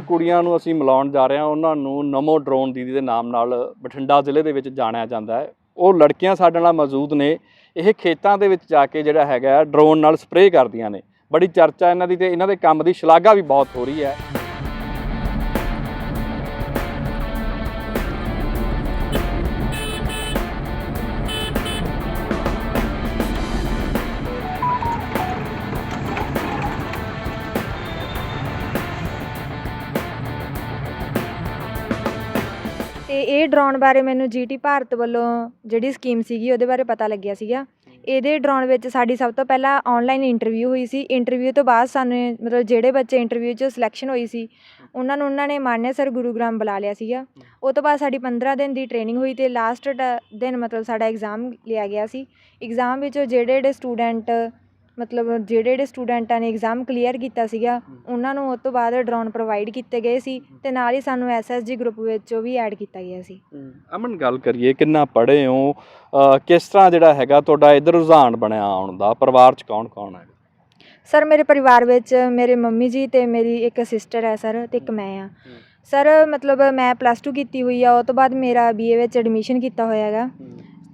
ਜੋ ਕੁੜੀਆਂ ਨੂੰ ਅਸੀਂ ਮਿਲਾਉਣ ਜਾ ਰਹੇ ਹਾਂ, ਉਹਨਾਂ ਨੂੰ ਨਮੋ ਡਰੋਨ ਦੀਦੀ ਦੇ ਨਾਮ ਨਾਲ ਬਠਿੰਡਾ ਜ਼ਿਲ੍ਹੇ ਦੇ ਵਿੱਚ ਜਾਣਿਆ ਜਾਂਦਾ ਹੈ। ਉਹ ਲੜਕੀਆਂ ਸਾਡੇ ਨਾਲ ਮੌਜੂਦ ਨੇ। ਇਹ ਖੇਤਾਂ ਦੇ ਵਿੱਚ ਜਾ ਕੇ ਜਿਹੜਾ ਹੈਗਾ, ਡਰੋਨ ਨਾਲ ਸਪਰੇਅ ਕਰਦੀਆਂ ਨੇ। ਬੜੀ ਚਰਚਾ ਇਹਨਾਂ ਦੀ ਤੇ ਇਹਨਾਂ ਦੇ ਕੰਮ ਦੀ, ਸ਼ਲਾਘਾ ਵੀ ਬਹੁਤ ਹੋ ਰਹੀ ਹੈ। ਤੇ ਇਹ ਡਰਾਉਣ ਬਾਰੇ ਮੈਨੂੰ ਜੀਟੀ ਭਾਰਤ ਵੱਲੋਂ ਜਿਹੜੀ ਸਕੀਮ ਸੀਗੀ, ਉਹਦੇ ਬਾਰੇ ਪਤਾ ਲੱਗਿਆ ਸੀਗਾ। ਇਹਦੇ ਡਰਾਉਣ ਵਿੱਚ ਸਾਡੀ ਸਭ ਤੋਂ ਪਹਿਲਾਂ ਆਨਲਾਈਨ ਇੰਟਰਵਿਊ ਹੋਈ ਸੀ। ਇੰਟਰਵਿਊ ਤੋਂ ਬਾਅਦ ਸਾਨੂੰ ਮਤਲਬ ਜਿਹੜੇ ਬੱਚੇ ਇੰਟਰਵਿਊ 'ਚ ਸਿਲੈਕਸ਼ਨ ਹੋਈ ਸੀ, ਉਹਨਾਂ ਨੂੰ ਉਹਨਾਂ ਨੇ ਮਾਨਿਆ ਸਰ ਗੁਰੂਗ੍ਰਾਮ ਬੁਲਾ ਲਿਆ ਸੀਗਾ। ਉਹ ਤੋਂ ਬਾਅਦ ਸਾਡੀ 15 ਦਿਨ ਦੀ ਟ੍ਰੇਨਿੰਗ ਹੋਈ ਤੇ ਲਾਸਟ ਦਿਨ ਮਤਲਬ ਸਾਡਾ ਐਗਜ਼ਾਮ ਲਿਆ ਗਿਆ ਸੀ। ਐਗਜ਼ਾਮ ਵਿੱਚ ਜਿਹੜੇ ਜਿਹੜੇ ਸਟੂਡੈਂਟ ਮਤਲਬ ਜਿਹੜੇ ਜਿਹੜੇ ਸਟੂਡੈਂਟਾਂ ਨੇ ਐਗਜ਼ਾਮ ਕਲੀਅਰ ਕੀਤਾ ਸੀਗਾ ਉਹਨਾਂ ਨੂੰ ਉਸ ਤੋਂ ਬਾਅਦ ਡਰੋਨ ਪ੍ਰੋਵਾਈਡ ਕੀਤੇ ਗਏ ਸੀ ਤੇ ਨਾਲ ਹੀ ਸਾਨੂੰ ਐਸਐਸਜੀ ਗਰੁੱਪ ਵਿੱਚ ਉਹ ਵੀ ਐਡ ਕੀਤਾ ਗਿਆ ਸੀ। ਅਮਨ ਗੱਲ ਕਰੀਏ ਕਿੰਨਾ ਪੜ੍ਹੇ ਹੋ? ਕਿਸ ਤਰ੍ਹਾਂ ਜਿਹੜਾ ਹੈਗਾ ਤੁਹਾਡਾ ਇਧਰ ਰੁਝਾਨ ਬਣਿਆ ਆਉਣ ਦਾ? ਪਰਿਵਾਰ 'ਚ ਕੌਣ ਕੌਣ ਹੈ ਸਰ ਮੇਰੇ ਪਰਿਵਾਰ ਵਿੱਚ ਮੇਰੇ ਮੰਮੀ ਜੀ ਤੇ ਮੇਰੀ ਇੱਕ ਸਿਸਟਰ ਹੈ ਸਰ ਤੇ ਇੱਕ ਮੈਂ ਆ ਸਰ ਮਤਲਬ ਮੈਂ ਪਲੱਸ 2 ਕੀਤੀ ਹੋਈ ਆ ਉਹ ਤੋਂ ਬਾਅਦ ਮੇਰਾ ਬੀਏ ਵਿੱਚ ਐਡਮਿਸ਼ਨ ਕੀਤਾ ਹੋਇਆ ਹੈਗਾ।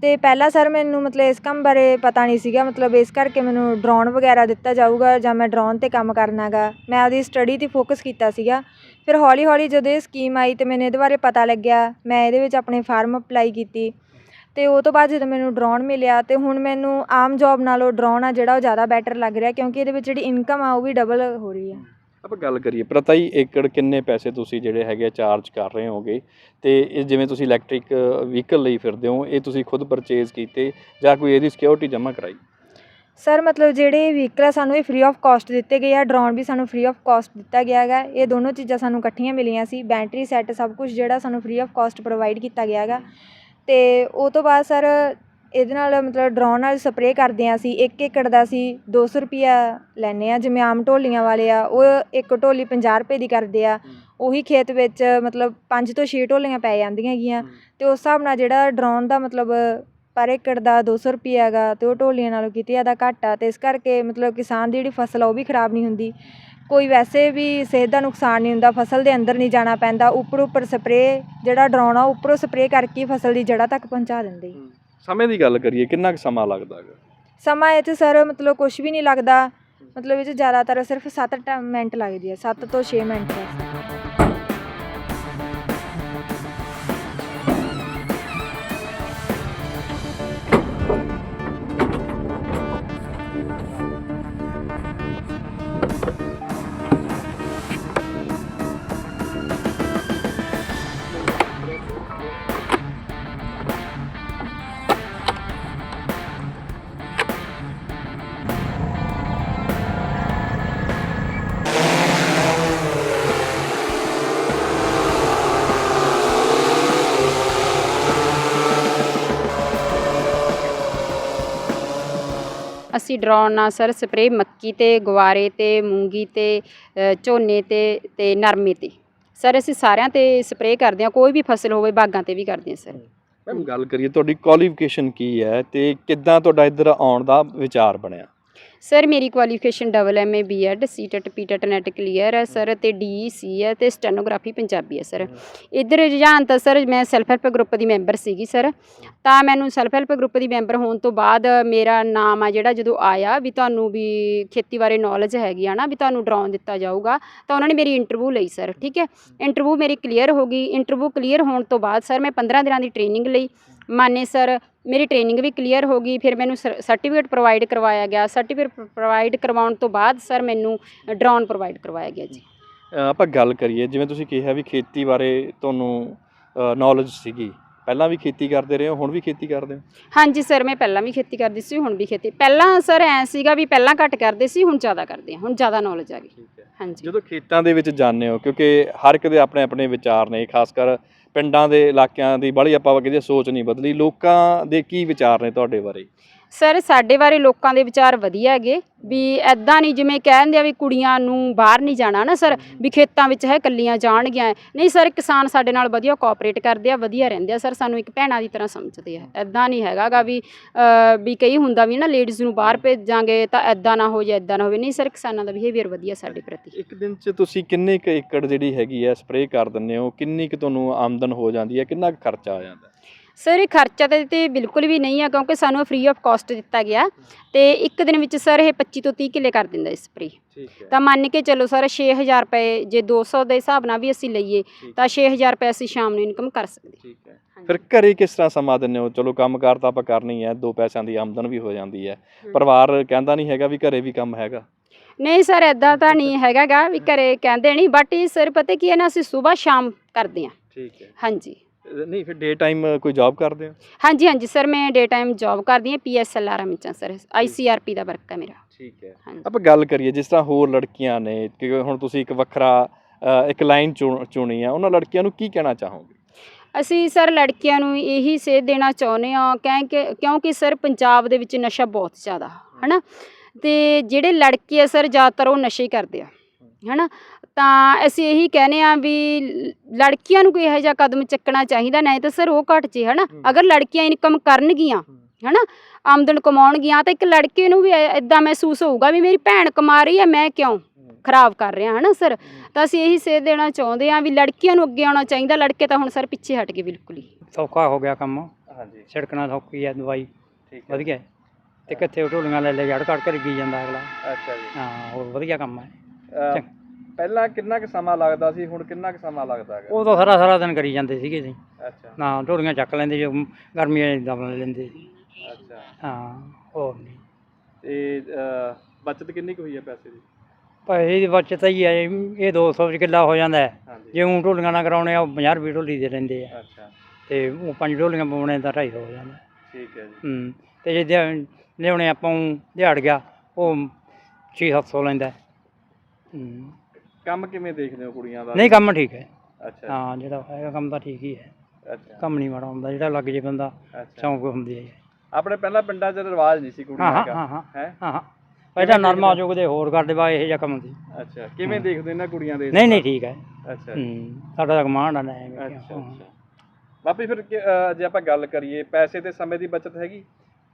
ਅਤੇ ਪਹਿਲਾਂ ਸਰ ਮੈਨੂੰ ਮਤਲਬ ਇਸ ਕੰਮ ਬਾਰੇ ਪਤਾ ਨਹੀਂ ਸੀਗਾ, ਮਤਲਬ ਇਸ ਕਰਕੇ ਮੈਨੂੰ ਡਰੋਨ ਵਗੈਰਾ ਦਿੱਤਾ ਜਾਊਗਾ ਜਾਂ ਮੈਂ ਡਰੋਨ ਤੇ ਕੰਮ ਕਰਨਾ ਗਾ ਮੈਂ ਆਪਦੀ ਸਟੱਡੀ ਤੇ ਫੋਕਸ ਕੀਤਾ ਸੀਗਾ। ਫਿਰ ਹੌਲੀ ਹੌਲੀ ਜਦੋਂ ਇਹ ਸਕੀਮ ਆਈ ਤੇ ਮੈਨੂੰ ਇਹਦੇ ਬਾਰੇ ਪਤਾ ਲੱਗਿਆ। ਮੈਂ ਇਹਦੇ ਵਿੱਚ ਆਪਣੇ ਫਾਰਮ ਅਪਲਾਈ ਕੀਤੀ। ਅਤੇ ਉਹ ਤੋਂ ਬਾਅਦ ਜਦੋਂ ਮੈਨੂੰ ਡਰੋਨ ਮਿਲਿਆ ਅਤੇ ਹੁਣ ਮੈਨੂੰ ਆਮ ਜੋਬ ਨਾਲੋਂ ਡਰੋਨ ਆ ਜਿਹੜਾ ਉਹ ਜ਼ਿਆਦਾ ਬੈਟਰ ਲੱਗ ਰਿਹਾ ਕਿਉਂਕਿ ਇਹਦੇ ਵਿੱਚ ਜਿਹੜੀ ਇਨਕਮ ਆ ਉਹ ਵੀ ਡਬਲ ਹੋ ਰਹੀ ਆ। ਆਪਾਂ ਗੱਲ ਕਰੀਏ ਪ੍ਰਤਾਈ ਏਕੜ ਕਿੰਨੇ ਪੈਸੇ ਤੁਸੀਂ ਜਿਹੜੇ ਹੈਗੇ ਚਾਰਜ ਕਰ ਰਹੇ ਹੋਗੇ? ਤੇ ਇਹ ਜਿਵੇਂ ਤੁਸੀਂ ਇਲੈਕਟ੍ਰਿਕ ਵਹੀਕਲ ਲਈ ਫਿਰਦੇ ਹੋ, ਇਹ ਤੁਸੀਂ ਖੁਦ ਪਰਚੇਜ਼ ਕੀਤੇ ਜਾਂ ਕੋਈ ਇਹਦੀ ਸਿਕਿਉਰਿਟੀ ਜਮ੍ਹਾਂ ਕਰਾਈ? ਸਰ ਮਤਲਬ ਜਿਹੜੇ ਵਹੀਕਲ ਆ, ਸਾਨੂੰ ਇਹ ਫ੍ਰੀ ਆਫ ਕਾਸਟ ਦਿੱਤੇ ਗਏ ਆ ਡਰੋਨ ਵੀ ਸਾਨੂੰ ਫ੍ਰੀ ਆਫ ਕਾਸਟ ਦਿੱਤਾ ਗਿਆ ਹੈਗਾ। ਇਹ ਦੋਨੋਂ ਚੀਜ਼ਾਂ ਸਾਨੂੰ ਇਕੱਠੀਆਂ ਮਿਲੀਆਂ ਸੀ ਬੈਟਰੀ ਸੈੱਟ ਸਭ ਕੁਝ ਜਿਹੜਾ ਸਾਨੂੰ ਫ੍ਰੀ ਆਫ ਕਾਸਟ ਪ੍ਰੋਵਾਈਡ ਕੀਤਾ ਗਿਆ ਹੈਗਾ। ਤੇ ਉਹ ਤੋਂ ਬਾਅਦ ਸਰ ਇਹਦੇ ਨਾਲ ਮਤਲਬ ਡਰੋਨ ਨਾਲ ਸਪਰੇਅ ਕਰਦੇ ਆ ਅਸੀਂ 1 ਏਕੜ ਦਾ ਅਸੀਂ 200 ਰੁਪਿਆ ਲੈਨੇ ਆ ਜਿਵੇਂ ਆਮ ਢੋਲੀਆਂ ਵਾਲੇ ਆ ਉਹ ਇੱਕ ਢੋਲੀ 50 ਰੁਪਏ ਦੀ ਕਰਦੇ ਆ। ਉਹੀ ਖੇਤ ਵਿੱਚ ਮਤਲਬ 5 ਤੋਂ 6 ਢੋਲੀਆਂ ਪੈ ਜਾਂਦੀਆਂ ਹੈਗੀਆਂ ਤੇ ਉਸ ਹਿਸਾਬ ਨਾਲ ਜਿਹੜਾ ਡਰੋਨ ਦਾ ਮਤਲਬ ਪਰ ਏਕੜ ਦਾ 200 ਰੁਪਏ ਹੈਗਾ ਤੇ ਉਹ ਢੋਲੀਆਂ ਨਾਲੋਂ ਕਿਤੇ ਜ਼ਿਆਦਾ ਘੱਟ ਆ ਤੇ ਇਸ ਕਰਕੇ ਮਤਲਬ ਕਿਸਾਨ ਦੀ ਜਿਹੜੀ ਫਸਲ ਆ ਉਹ ਵੀ ਖਰਾਬ ਨਹੀਂ ਹੁੰਦੀ। ਕੋਈ ਵੈਸੇ ਵੀ ਸਿਹਤ ਦਾ ਨੁਕਸਾਨ ਨਹੀਂ ਹੁੰਦਾ ਫਸਲ ਦੇ ਅੰਦਰ ਨਹੀਂ ਜਾਣਾ ਪੈਂਦਾ ਉੱਪਰ ਉੱਪਰ ਸਪਰੇਅ ਜਿਹੜਾ ਡਰੋਨ ਆ ਉੱਪਰੋਂ ਸਪਰੇਅ ਕਰਕੇ ਹੀ ਫਸਲ ਦੀ ਜੜ੍ਹਾਂ ਤੱਕ ਪਹੁੰਚਾ ਦਿੰਦੇ। ਸਮੇਂ ਦੀ ਗੱਲ ਕਰੀਏ, ਕਿੰਨਾ ਕੁ ਸਮਾਂ ਲੱਗਦਾ ਹੈਗਾ? ਸਮਾਂ ਇਹ 'ਚ ਸਰ ਮਤਲਬ ਕੁਝ ਵੀ ਨਹੀਂ ਲੱਗਦਾ। ਮਤਲਬ ਇਹ 'ਚ ਜ਼ਿਆਦਾਤਰ ਸਿਰਫ 7 ਮਿੰਟ ਲੱਗਦੀ ਹੈ 7 ਤੋਂ 6 ਮਿੰਟ ਬਸ। ਅਸੀਂ ਡਰਾਉਣ ਨਾਲ ਸਰ ਸਪਰੇਅ ਮੱਕੀ ਤੇ ਗਵਾਰੇ ਤੇ ਮੂੰਗੀ ਤੇ ਅ, ਝੋਨੇ ਤੇ ਤੇ ਨਰਮੇ ਤੇ। ਸਰ ਅਸੀਂ ਸਾਰਿਆਂ ਤੇ ਸਪਰੇਅ ਕਰਦੇ ਹਾਂ ਕੋਈ ਵੀ ਫਸਲ ਹੋਵੇ ਬਾਗਾਂ ਤੇ ਵੀ ਕਰਦੇ ਹਾਂ ਸਰ। ਮੈਮ ਗੱਲ ਕਰੀਏ ਤੁਹਾਡੀ ਕੁਆਲੀਫਿਕੇਸ਼ਨ ਕੀ ਹੈ ਤੇ ਕਿੱਦਾਂ ਤੁਹਾਡਾ ਇੱਧਰ ਆਉਣ ਦਾ ਵਿਚਾਰ ਬਣਿਆ? ਸਰ ਮੇਰੀ qualification double M A BEd CTET PTET NET clear ਹੈ ਸਰ ਤੇ ਡੀਈਸੀ ਹੈ, ਤੇ ਸਟੈਨੋਗ੍ਰਾਫੀ ਪੰਜਾਬੀ ਹੈ ਸਰ ਇੱਧਰ ਰੁਝਾਨ ਤਾਂ ਸਰ ਮੈਂ ਸੈਲਫ ਹੈਲਪ ਗਰੁੱਪ ਦੀ ਮੈਂਬਰ ਸੀਗੀ ਸਰ ਤਾਂ ਮੈਨੂੰ ਸੈਲਫ ਹੈਲਪ ਗਰੁੱਪ ਦੀ ਮੈਂਬਰ ਹੋਣ ਤੋਂ ਬਾਅਦ ਮੇਰਾ ਨਾਮ ਆ ਜਿਹੜਾ ਜਦੋਂ ਆਇਆ ਵੀ ਤੁਹਾਨੂੰ ਵੀ ਖੇਤੀ ਬਾਰੇ ਨੌਲੇਜ ਹੈਗੀ ਆ ਨਾ, ਵੀ ਤੁਹਾਨੂੰ ਡਰਾਉਣ ਦਿੱਤਾ ਜਾਊਗਾ, ਤਾਂ ਉਹਨਾਂ ਨੇ ਮੇਰੀ ਇੰਟਰਵਿਊ ਲਈ ਸਰ ਠੀਕ ਹੈ? ਇੰਟਰਵਿਊ ਮੇਰੀ ਕਲੀਅਰ ਹੋ ਗਈ। ਇੰਟਰਵਿਊ ਕਲੀਅਰ ਹੋਣ ਤੋਂ ਬਾਅਦ ਸਰ ਮੈਂ 15 ਦਿਨਾਂ ਦੀ ਟ੍ਰੇਨਿੰਗ ਲਈ। ਮਾਨੇ ਸਰ ਮੇਰੀ ਟ੍ਰੇਨਿੰਗ ਵੀ ਕਲੀਅਰ ਹੋ ਗਈ ਫਿਰ ਮੈਨੂੰ ਸਰਟੀਫਿਕੇਟ ਪ੍ਰੋਵਾਈਡ ਕਰਵਾਇਆ ਗਿਆ। ਸਰਟੀਫਿਕੇਟ ਪ੍ਰੋਵਾਈਡ ਕਰਵਾਉਣ ਤੋਂ ਬਾਅਦ ਸਰ ਮੈਨੂੰ ਡਰੋਨ ਪ੍ਰੋਵਾਈਡ ਕਰਵਾਇਆ ਗਿਆ ਜੀ। ਆਪਾਂ ਗੱਲ ਕਰੀਏ ਜਿਵੇਂ ਤੁਸੀਂ ਕਿਹਾ ਵੀ ਖੇਤੀ ਬਾਰੇ ਤੁਹਾਨੂੰ ਨੌਲੇਜ ਸੀਗੀ। ਪਹਿਲਾਂ ਵੀ ਖੇਤੀ ਕਰਦੇ ਰਹੇ ਹੋ ਹੁਣ ਵੀ ਖੇਤੀ ਕਰਦੇ ਹੋ? ਹਾਂਜੀ ਸਰ ਮੈਂ ਪਹਿਲਾਂ ਵੀ ਖੇਤੀ ਕਰਦੀ ਸੀ ਹੁਣ ਵੀ ਖੇਤੀ। ਪਹਿਲਾਂ ਸਰ ਐ ਸੀਗਾ ਵੀ ਪਹਿਲਾਂ ਘੱਟ ਕਰਦੇ ਸੀ ਹੁਣ ਜ਼ਿਆਦਾ ਕਰਦੇ ਹਾਂ ਹੁਣ ਜ਼ਿਆਦਾ ਨੌਲੇਜ ਆ ਗਈ। ਹਾਂਜੀ। ਜਦੋਂ ਖੇਤਾਂ ਦੇ ਵਿੱਚ ਜਾਂਦੇ ਹੋ ਕਿਉਂਕਿ ਹਰ ਇੱਕ ਦੇ ਆਪਣੇ ਆਪਣੇ ਵਿਚਾਰ ਨੇ ਖਾਸ ਕਰ ਪਿੰਡਾਂ ਦੇ ਇਲਾਕਿਆਂ ਦੀ ਬੜੀ ਆਪਾਂ ਕਹਿੰਦੇ ਸੋਚ ਨਹੀਂ ਬਦਲੀ, ਲੋਕਾਂ ਦੇ ਕੀ ਵਿਚਾਰ ਨੇ ਤੁਹਾਡੇ ਬਾਰੇ? ਸਰ, ਸਾਡੇ ਬਾਰੇ ਲੋਕਾਂ ਦੇ ਵਿਚਾਰ ਵਧੀਆ ਹੈਗੇ। ਵੀ ਐਦਾਂ ਨਹੀਂ, ਜਿਵੇਂ ਕਹਿੰਦੇ ਆ ਵੀ ਕੁੜੀਆਂ ਨੂੰ ਬਾਹਰ ਨਹੀਂ ਜਾਣਾ ਨਾ ਸਰ, ਵੀ ਖੇਤਾਂ ਵਿੱਚ ਹੈ ਕੱਲੀਆਂ ਜਾਣਗੀਆਂ ਨਹੀਂ ਸਰ, ਕਿਸਾਨ ਸਾਡੇ ਨਾਲ ਵਧੀਆ ਕੋਆਪਰੇਟ ਕਰਦੇ ਆ, ਵਧੀਆ ਰਹਿੰਦੇ ਆ। ਸਰ, ਸਾਨੂੰ ਇੱਕ ਭੈਣਾਂ ਦੀ ਤਰ੍ਹਾਂ ਸਮਝਦੇ ਆ। ਐਦਾਂ ਨਹੀਂ ਹੈਗਾਗਾ ਵੀ ਵੀ ਕਈ ਹੁੰਦਾ ਵੀ ਨਾ ਲੇਡੀਜ਼ ਨੂੰ ਬਾਹਰ ਭੇਜਾਂਗੇ ਤਾਂ ਐਦਾਂ ਨਾ ਹੋ ਜਾਏ ਐਦਾਂ ਨਾ ਹੋਵੇ। ਨਹੀਂ ਸਰ, ਕਿਸਾਨਾਂ ਦਾ ਬਿਹੇਵੀਅਰ ਵਧੀਆ ਸਾਡੇ ਪ੍ਰਤੀ। ਇੱਕ ਦਿਨ 'ਚ ਤੁਸੀਂ ਕਿੰਨੇ ਕੁ ਏਕੜ ਜਿਹੜੀ ਹੈਗੀ ਹੈ ਸਪਰੇਅ ਕਰ ਦਿੰਦੇ ਹੋ, ਕਿੰਨੀ ਕੁ ਤੁਹਾਨੂੰ ਆਮਦਨ ਹੋ ਜਾਂਦੀ ਹੈ ਕਿੰਨਾ ਕੁ ਖਰਚਾ ਆ ਜਾਂਦਾ? ਸਰ ਇਹ ਖਰਚਾ ਤੇ ਤੇ ਬਿਲਕੁਲ ਵੀ ਨਹੀਂ ਆ ਕਿਉਂਕਿ ਸਾਨੂੰ ਫ੍ਰੀ ਆਫ ਕਾਸਟ ਦਿੱਤਾ ਗਿਆ। ਤੇ ਇੱਕ ਦਿਨ ਵਿੱਚ ਸਰ ਇਹ 25 ਤੋਂ 30 ਕਿੱਲੇ ਕਰ ਦਿੰਦਾ ਸਪਰੇ ਠੀਕ ਹੈ। ਤਾਂ ਮੰਨ ਕੇ ਚੱਲੋ ਸਰ 6000 ਰੁਪਏ ਜੇ 200 ਦੇ ਹਿਸਾਬ ਨਾਲ ਵੀ ਅਸੀਂ ਲਈਏ ਤਾਂ 6000 ਰੁਪਏ ਅਸੀਂ ਸ਼ਾਮ ਨੂੰ ਇਨਕਮ ਕਰ ਸਕਦੇ। ਠੀਕ ਹੈ। ਫਿਰ ਘਰੇ ਕਿਸ ਤਰ੍ਹਾਂ ਸਮਾਂ ਦਿੰਦੇ ਹੋ? ਚਲੋ ਕੰਮਕਾਰ ਤਾਂ ਆਪਾਂ ਕਰਨੀ ਹੈ ਦੋ ਪੈਸਿਆਂ ਦੀ ਆਮਦਨ ਵੀ ਹੋ ਜਾਂਦੀ ਹੈ। ਪਰਿਵਾਰ ਕਹਿੰਦਾ ਨਹੀਂ ਹੈਗਾ ਵੀ ਘਰੇ ਵੀ ਕੰਮ ਹੈਗਾ। ਨਹੀਂ ਸਰ ਐਦਾਂ ਤਾਂ ਨਹੀਂ ਹੈਗਾਗਾ ਵੀ ਘਰੇ ਕਹਿੰਦੇ ਨਹੀਂ ਬਟ ਇਹ ਸਰ ਪਤਾ ਕੀ ਹੈ ਨਾ ਅਸੀਂ ਸਵੇਰ ਸ਼ਾਮ ਕਰਦੇ ਹਾਂ। ਠੀਕ ਹੈ। ਹਾਂਜੀ। ਨਹੀਂ ਫਿਰ ਡੇ ਟਾਈਮ ਕੋਈ ਜੌਬ ਕਰਦੇ ਹੋ? ਹਾਂਜੀ ਹਾਂਜੀ ਸਰ ਮੈਂ ਡੇ ਟਾਈਮ ਜੌਬ ਕਰਦੀ ਹਾਂ ਪੀਐਸਐਲਆਰ ਵਿੱਚ ਸਰ ਆਈਸੀਆਰਪੀ ਦਾ ਵਰਕ ਹੈ ਮੇਰਾ। ਠੀਕ ਹੈ। ਹਾਂਜੀ। ਆਪਾਂ ਗੱਲ ਕਰੀਏ ਜਿਸ ਤਰ੍ਹਾਂ ਹੋਰ ਲੜਕੀਆਂ ਨੇ ਕਿ ਹੁਣ ਤੁਸੀਂ ਇੱਕ ਵੱਖਰਾ ਅ, ਇੱਕ ਲਾਈਨ ਚੁਣੀ ਆ ਉਹਨਾਂ ਲੜਕੀਆਂ ਨੂੰ ਕੀ ਕਹਿਣਾ ਚਾਹੋਗੇ? ਅਸੀਂ ਸਰ ਲੜਕੀਆਂ ਨੂੰ ਇਹੀ ਸੇਧ ਦੇਣਾ ਚਾਹੁੰਦੇ ਹਾਂ ਕਿ ਕਿਉਂਕਿ ਸਰ ਪੰਜਾਬ ਦੇ ਵਿੱਚ ਨਸ਼ਾ ਬਹੁਤ ਜ਼ਿਆਦਾ ਹਨਾ? ਤੇ ਜਿਹੜੇ ਲੜਕੇ ਆ ਸਰ ਜ਼ਿਆਦਾਤਰ ਉਹ ਨਸ਼ੇ ਹੀ ਕਰਦੇ ਆ ਹਨਾ? ਤਾਂ ਅਸੀਂ ਇਹੀ ਕਹਿੰਦੇ ਆ ਵੀ ਲੜਕੀਆਂ ਨੂੰ ਕੋਈ ਇਹੋ ਜਿਹਾ ਕਦਮ ਚੱਕਣਾ ਚਾਹੀਦਾ ਨਹੀਂ ਤਾਂ ਸਰ ਉਹ ਘਟ ਜੇ ਹਨਾ? ਅਗਰ ਲੜਕੀਆਂ ਇਨਕਮ ਕਰਨਗੀਆਂ ਹਨਾ? ਆਮਦਨ ਕਮਾਉਣਗੀਆਂ ਤਾਂ ਇੱਕ ਲੜਕੇ ਨੂੰ ਵੀ ਇਦਾਂ ਮਹਿਸੂਸ ਹੋਊਗਾ ਵੀ ਮੇਰੀ ਭੈਣ ਕਮਾ ਰਹੀ ਹੈ ਮੈਂ ਕਿਉਂ ਖਰਾਬ ਕਰ ਰਿਹਾ ਹਨਾ ਸਰ? ਤਾਂ ਅਸੀਂ ਇਹੀ ਸੇਧ ਦੇਣਾ ਚਾਹੁੰਦੇ ਆ ਵੀ ਲੜਕੀਆਂ ਨੂੰ ਅੱਗੇ ਆਉਣਾ ਚਾਹੀਦਾ ਲੜਕੇ ਤਾਂ ਹੁਣ ਸਰ ਪਿੱਛੇ ਹਟ ਗਏ ਬਿਲਕੁਲ ਹੀ। ਸੌਖਾ ਹੋ ਗਿਆ ਕੰਮ। ਹਾਂਜੀ। ਛਿੜਕਣਾ ਸੌਖੀ ਹੈ ਦਵਾਈ। ਠੀਕ ਵਧੀਆ। ਤੇ ਕਿੱਥੇ ਢੋਲੀਆਂ ਲੈ ਲੈ ਜੜ ਕੱਢ ਕੇ ਲੱਗੀ ਜਾਂਦਾ ਅਗਲਾ। ਅੱਛਾ ਜੀ। ਹਾਂ ਹੋਰ ਵਧੀਆ ਕੰਮ ਹੈ। ਅ, ਪਹਿਲਾਂ ਕਿੰਨਾ ਕੁ ਸਮਾਂ ਲੱਗਦਾ ਸੀ ਹੁਣ ਕਿੰਨਾ ਕੁ ਸਮਾਂ ਲੱਗਦਾ ਹੈਗਾ? ਉਹ ਤਾਂ ਸਾਰਾ ਸਾਰਾ ਦਿਨ ਕਰੀ ਜਾਂਦੇ ਸੀਗੇ ਜੀ। ਅੱਛਾ। ਨਾ ਢੋਲੀਆਂ ਚੱਕ ਲੈਂਦੇ ਜੋ ਗਰਮੀਆਂ 'ਚ ਦਮ ਲੈ ਲੈਂਦੇ ਸੀ। ਅੱਛਾ। ਹਾਂ ਹੋਰ ਨਹੀਂ ਤੇ ਬਚਤ ਕਿੰਨੀ ਕੁ ਹੋਈ ਹੈ ਪੈਸੇ ਦੀ? ਪੈਸੇ ਦੀ ਬਚਤ ਹੀ ਹੈ ਇਹ 200 ਚ ਕਿੱਲਾ ਹੋ ਜਾਂਦਾ ਹੈ। ਹਾਂਜੀ। ਜੇ ਉਹ ਢੋਲੀਆਂ ਨਾ ਕਰਾਉਣੇ ਆ ਉਹ 50 ਰੁਪਏ ਢੋਲੀ ਦੇ ਲੈਂਦੇ ਆ। ਅੱਛਾ। ਤੇ ਉਹ ਪੰਜ ਢੋਲੀਆਂ ਪਾਉਣੇ ਤਾਂ 250 ਹੋ ਜਾਂਦਾ। ਠੀਕ ਹੈ ਜੀ। ਹੂੰ ਤੇ ਜੇ ਦਿਹਾ- ਲਿਆਉਣੇ ਆਪਾਂ ਊਂ ਦਿਹਾੜ ਗਿਆ ਉਹ 6-700 ਲੈਂਦਾ ਹੈ। ਹੂੰ। ਕੰਮ ਕਿਵੇਂ ਦੇਖਦੇ ਹੋ ਕੁੜੀਆਂ ਦਾ? ਨਹੀਂ ਕੰਮ ਠੀਕ ਹੈ। ਅੱਛਾ। ਹਾਂ ਜਿਹੜਾ ਹੈਗਾ ਕੰਮ ਤਾਂ ਠੀਕ ਹੀ ਹੈ। ਅੱਛਾ। ਕੰਮ ਨਹੀਂ ਮਾੜਾ ਹੁੰਦਾ ਜਿਹੜਾ ਲੱਗ ਜੇ ਬੰਦਾ ਸ਼ੌਂਕ ਹੁੰਦੀ ਹੈ। ਆਪਣੇ ਪਹਿਲਾਂ ਪਿੰਡਾਂ 'ਚ ਰਿਵਾਜ ਨਹੀਂ ਸੀ ਕੁੜੀਆਂ ਦਾ। ਹਾਂ ਹਾਂ। ਹੈ? ਹਾਂ ਪਹਿਲਾਂ ਨਰਮਾ ਜੁਗਦੇ ਹੋਰ ਕਰਦੇ ਬਾ ਇਹ ਜਿਹਾ ਕੰਮ ਸੀ। ਅੱਛਾ ਕਿਵੇਂ ਦੇਖਦੇ ਇਹਨਾਂ ਕੁੜੀਆਂ ਦੇ ਨਹੀਂ ਨਹੀਂ ਠੀਕ ਹੈ। ਅੱਛਾ। ਸਾਡਾ ਤਾਂ ਕਮਾਂਡ ਆ ਨਾ ਅੱਛਾ ਬਾਪੀ ਫਿਰ ਜੇ ਆਪਾਂ ਗੱਲ ਕਰੀਏ ਪੈਸੇ ਤੇ ਸਮੇਂ ਦੀ ਬਚਤ ਹੈਗੀ?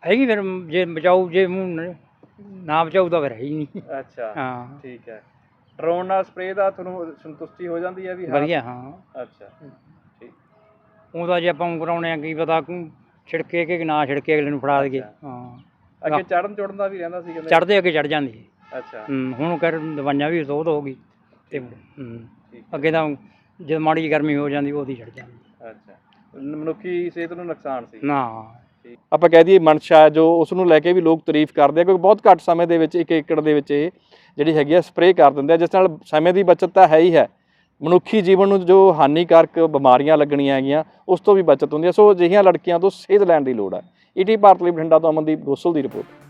ਹੈਗੀ ਫਿਰ ਜੇ ਬਚਾਊ ਜੇ ਮੂੰਹ ਨ- ਬਚਾਊ ਤਾਂ ਫਿਰ ਹੈ ਹੀ ਨਹੀਂ। ਅੱਛਾ ਹਾਂ। ਠੀਕ ਹੈ। ਡਰੋਨ ਨਾਲ ਸਪਰੇਅ ਦਾ ਤੁਹਾਨੂੰ ਸੰਤੁਸ਼ਟੀ ਹੋ ਜਾਂਦੀ ਹੈ ਵੀ ਹਾਂ? ਵਧੀਆ ਹਾਂ। ਅੱਛਾ ਠੀਕ। ਉਹ ਤਾਂ ਜੇ ਆਪਾਂ ਕਰਾਉਣੇ ਆ ਕੀ ਪਤਾ ਕੋ ਛਿੜਕੇ ਕਿ ਨਾ ਛਿੜਕੇ ਅਗਲੇ ਨੂੰ ਫੜਾ ਦੇਗੇ ਅੱਛਾ। ਹਾਂ। ਅੱਗੇ ਚੜਨ ਚੜਨ ਦਾ ਵੀ ਰਹਿੰਦਾ ਸੀ ਕਹਿੰਦੇ? ਚੜਦੇ ਅੱਗੇ ਚੜ ਜਾਂਦੀ ਹੈ। ਅੱਛਾ। ਹੂੰ ਹੁਣ ਕਰ ਦਵਾਈਆਂ ਵੀ ਸੋਧ ਹੋ ਗਈ ਤੇ ਅੱਗੇ ਤਾਂ ਜਦ ਮਾੜੀ ਜਿਹੀ ਗਰਮੀ ਹੋ ਜਾਂਦੀ ਉਹਦੀ ਚੜ ਜਾਂਦੀ। ਅੱਛਾ। ਮਨੁੱਖੀ ਸਿਹਤ ਨੂੰ ਨੁਕਸਾਨ ਸੀ। ਨਾ। ਆਪਾਂ ਕਹਿ ਦਈਏ ਮਨਸ਼ਾ ਜੋ ਉਸ ਨੂੰ ਲੈ ਕੇ ਵੀ ਲੋਕ ਤਾਰੀਫ ਕਰਦੇ ਆ ਕਿਉਂਕਿ ਬਹੁਤ ਘੱਟ ਸਮੇਂ ਦੇ ਵਿੱਚ ਇੱਕ ਏਕੜ ਦੇ ਵਿੱਚ ਇਹ ਜਿਹੜੀ ਹੈਗੀ ਆ ਸਪਰੇਅ ਕਰ ਦਿੰਦੇ ਆ, ਜਿਸ ਨਾਲ ਸਮੇਂ ਦੀ ਬਚਤ ਤਾਂ ਹੈ ਹੀ ਹੈ। ਮਨੁੱਖੀ ਜੀਵਨ ਨੂੰ ਜੋ ਹਾਨੀਕਾਰਕ ਬਿਮਾਰੀਆਂ ਲੱਗਣੀਆਂ ਹੈਗੀਆਂ, ਉਸ ਤੋਂ ਵੀ ਬਚਤ ਹੁੰਦੀ ਹੈ ਸੋ ਅਜਿਹੀਆਂ ਲੜਕੀਆਂ ਤੋਂ ਸੇਧ ਲੈਣ ਦੀ ਲੋੜ ਹੈ ਈਟੀ ਭਾਰਤ ਲਈ ਬਠਿੰਡਾ ਤੋਂ ਅਮਨਦੀਪ ਗੋਸਲ ਦੀ ਰਿਪੋਰਟ।